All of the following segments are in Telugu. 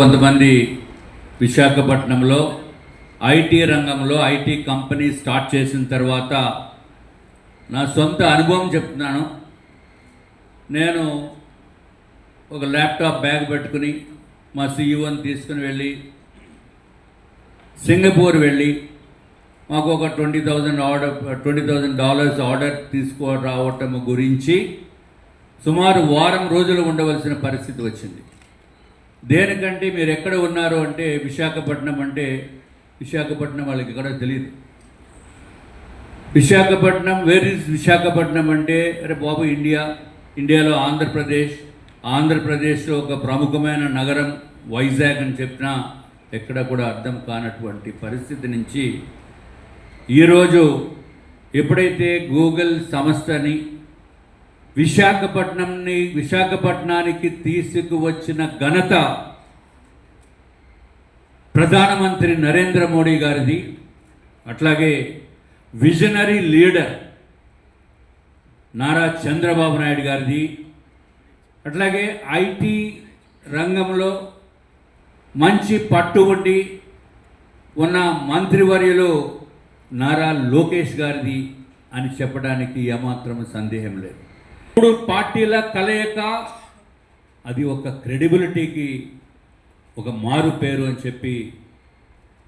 కొంతమంది విశాఖపట్నంలో ఐటీ రంగంలో ఐటీ కంపెనీ స్టార్ట్ చేసిన తర్వాత నా సొంత అనుభవం చెప్తున్నాను. నేను ఒక ల్యాప్టాప్ బ్యాగ్ పెట్టుకుని మా సీఈఓని తీసుకుని వెళ్ళి సింగపూర్ వెళ్ళి మాకు ఒక twenty thousand order twenty thousand dollars order తీసుకో రావటం గురించి సుమారు వారం రోజులు ఉండవలసిన పరిస్థితి వచ్చింది. దేనికంటే మీరు ఎక్కడ ఉన్నారు అంటే విశాఖపట్నం అంటే విశాఖపట్నం వాళ్ళకి ఎక్కడ తెలియదు విశాఖపట్నం వేర్ ఇస్ విశాఖపట్నం అంటే అరే బాబు ఇండియా ఇండియాలో ఆంధ్రప్రదేశ్ ఆంధ్రప్రదేశ్లో ఒక ప్రముఖమైన నగరం వైజాగ్ అని చెప్పినా ఎక్కడ కూడా అర్థం కానటువంటి పరిస్థితి నుంచి ఈరోజు ఎప్పుడైతే గూగుల్ సంస్థని విశాఖపట్నంని విశాఖపట్నానికి తీసుకువచ్చిన ఘనత ప్రధానమంత్రి నరేంద్ర మోడీ గారిది. అట్లాగే విజనరీ లీడర్ నారా చంద్రబాబు నాయుడు గారిది. అట్లాగే ఐటీ రంగంలో మంచి పట్టు ఉండి ఉన్న మంత్రివర్యులు నారా లోకేష్ గారిది అని చెప్పడానికి ఏమాత్రం సందేహం లేదు. మూడు పార్టీల కలయిక? అది ఒక క్రెడిబిలిటీకి ఒక మారు పేరు అని చెప్పి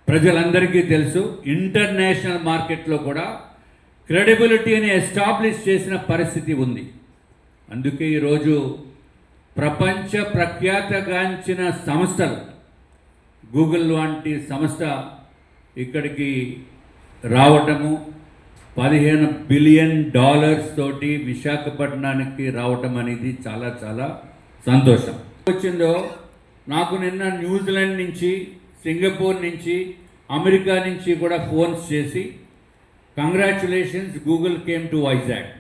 ప్రజలందరికీ తెలుసు. ఇంటర్నేషనల్ మార్కెట్లో కూడా క్రెడిబిలిటీని ఎస్టాబ్లిష్ చేసిన పరిస్థితి ఉంది. అందుకే ఈరోజు ప్రపంచ ప్రఖ్యాతగాంచిన సంస్థలు గూగుల్ వంటి సంస్థ ఇక్కడికి రావటము పదిహేను బిలియన్ డాలర్స్ తోటి విశాఖపట్నానికి రావటం అనేది చాలా చాలా సంతోషం. వచ్చిందో నాకు నిన్న న్యూజిలాండ్ నుంచి సింగపూర్ నుంచి అమెరికా నుంచి కూడా ఫోన్స్ చేసి congratulations Google came to Vizag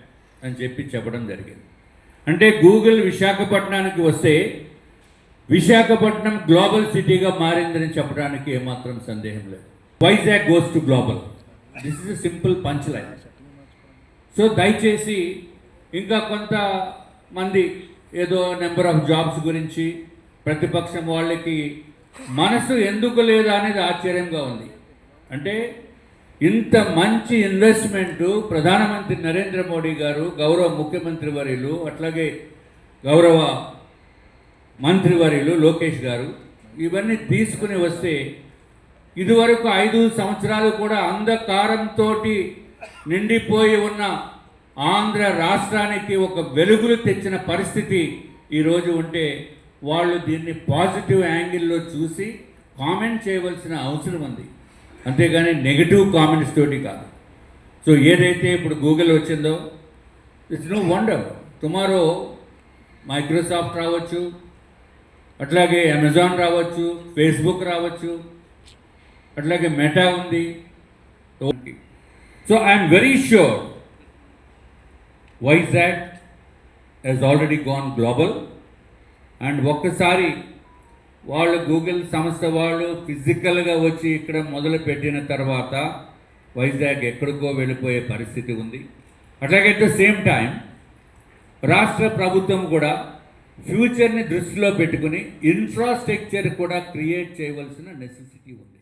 అని చెప్పి చెప్పడం జరిగింది. అంటే గూగుల్ విశాఖపట్నానికి వస్తే విశాఖపట్నం గ్లోబల్ సిటీగా మారిందని చెప్పడానికి ఏమాత్రం సందేహం లేదు. Vizag goes to global this is simple punch line so దయచేసి ఇంకా కొంత మంది ఏదో నెంబర్ ఆఫ్ జాబ్స్ గురించి ప్రతిపక్షం వాళ్ళకి మనసు ఎందుకు లేదా అనేది ఆశ్చర్యంగా ఉంది. అంటే ఇంత మంచి ఇన్వెస్ట్మెంటు ప్రధానమంత్రి నరేంద్ర మోడీ గారు గౌరవ ముఖ్యమంత్రి వర్యులు అట్లాగే గౌరవ మంత్రివర్యులు లోకేష్ గారు ఇవన్నీ తీసుకుని వస్తే ఇదివరకు ఐదు సంవత్సరాలు కూడా అంధకారంతో నిండిపోయి ఉన్న ఆంధ్ర రాష్ట్రానికి ఒక వెలుగులు తెచ్చిన పరిస్థితి ఈరోజు ఉంటే వాళ్ళు దీన్ని పాజిటివ్ యాంగిల్లో చూసి కామెంట్ చేయవలసిన అవసరం ఉంది. అంతేగాని నెగిటివ్ కామెంట్స్ తోటి కాదు. సో ఏదైతే ఇప్పుడు గూగుల్ వచ్చిందో it's no wonder tomorrow Microsoft రావచ్చు అట్లాగే అమెజాన్ రావచ్చు ఫేస్బుక్ రావచ్చు అట్లాగే మెటా ఉంది so I'm very sure Vizag he's already gone global and ఒక్కసారి వాళ్ళు గూగుల్ సంస్థ వాళ్ళు ఫిజికల్గా వచ్చి ఇక్కడ మొదలు పెట్టిన తర్వాత వైజాగ్ ఎక్కడికో వెళ్ళిపోయే పరిస్థితి ఉంది. అట్లాగే అట్ ద సేమ్ టైం రాష్ట్ర ప్రభుత్వం కూడా ఫ్యూచర్ని దృష్టిలో పెట్టుకుని ఇన్ఫ్రాస్ట్రక్చర్ కూడా క్రియేట్ చేయవలసిన నెసెసిటీ ఉంది.